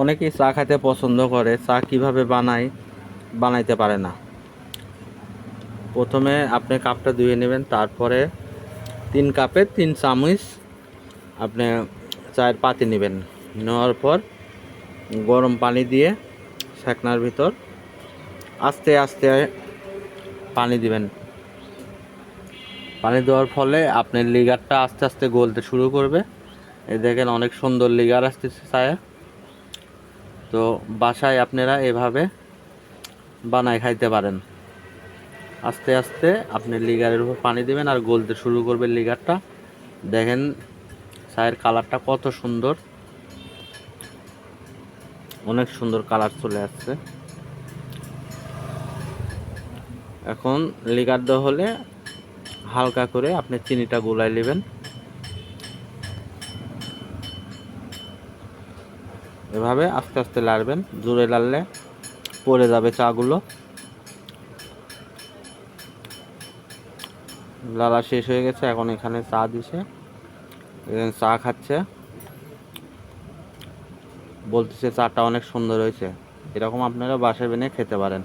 অনেকেই চা খেতে পছন্দ করে, চা কীভাবে বানায় বানাইতে পারে না। প্রথমে আপনি কাপটা ধুয়ে নেবেন, তারপরে তিন কাপে তিন চামচ আপনি চায়ের পাতি নেবেন। নেওয়ার পর গরম পানি দিয়ে সেকনার ভিতর আস্তে আস্তে পানি দিবেন। পানি দেওয়ার ফলে আপনার লিগারটা আস্তে আস্তে গলতে শুরু করবে। এই দেখেন অনেক সুন্দর লিগার আসতেছে চায়ে। তো বাসায় আপনারা এভাবে বানায় খাইতে পারেন। আস্তে আস্তে আপনি লিগারের উপর পানি দিবেন আর গলতে শুরু করবে লিগারটা। দেখেন চায়ের কালারটা কত সুন্দর। অনেক সুন্দর কালার চলে আসছে। এখন লিগার দেওয়া হলে হালকা করে আপনি চিনিটা গোলাই নেবেন। এভাবে আস্তে আস্তে লাড়বেন, জোরে লাড়লে পড়ে যাবে চাগুলো। লালা শেষ হয়ে গেছে, এখন এখানে চা দিছে, এখানে চা খাচ্ছে। বলতেছে চাটা অনেক সুন্দর হয়েছে। এরকম আপনারা বাসায় বেনে খেতে পারেন।